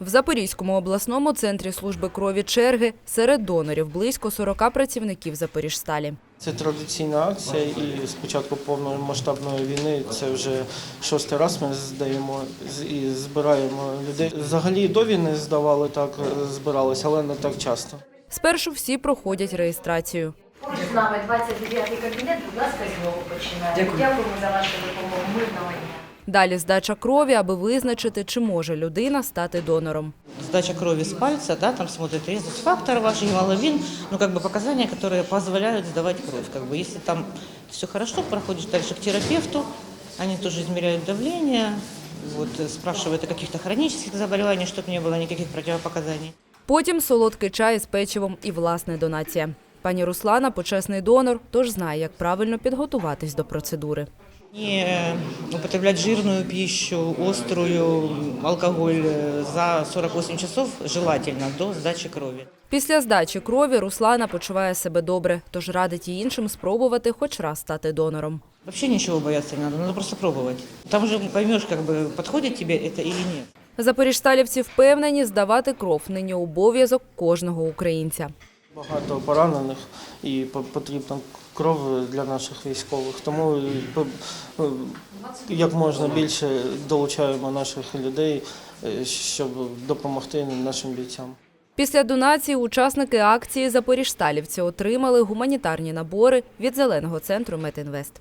В Запорізькому обласному центрі служби крові черги серед донорів близько 40 працівників Запоріжсталі. Це традиційна акція, і з початку повномасштабної війни це вже шостий раз ми здаємо і збираємо людей. Взагалі до війни здавали так, збиралися, але не так часто. Спершу всі проходять реєстрацію. Поруч з нами 29-й кабінет, будь ласка, знову починаємо. Дякуємо за вашу допомогу. Мирного дня. Далі здача крові, аби визначити, чи може людина стати донором. Сдача крови с пальца, да, там смотрят резус-фактор ваш, гемоглобин, ну, как бы показания, которые позволяют сдавать кровь. Как бы, если там все хорошо, проходишь дальше к терапевту, они тоже измеряют давление, вот, э, спрашивают о каких-то хронических заболеваниях, чтобы не было никаких противопоказаний. Потім солодкий чай із печивом і власне донація. Пані Руслана почесний донор, тож знає, як правильно підготуватись до процедури. Не употреблять жирную пищу, острую, алкоголь э, за 48 часов желательно до сдачи крови. Після здачі крові Руслана почуває себе добре, тож радить і іншим спробувати хоч раз стати донором. Вообще ничего бояться не надо, надо просто пробовать. Там уже поймешь, как бы подходит тебе это или нет. Запоріжсталівці впевнені, здавати кров нині обов'язок кожного українця. Багато поранених і потрібна кров для наших військових. Тому по- е, як можна більше долучаємо наших людей, е, щоб допомогти нашим бійцям. Після донації учасники акції Запоріжсталівці отримали гуманітарні набори від зеленого центру Метінвест.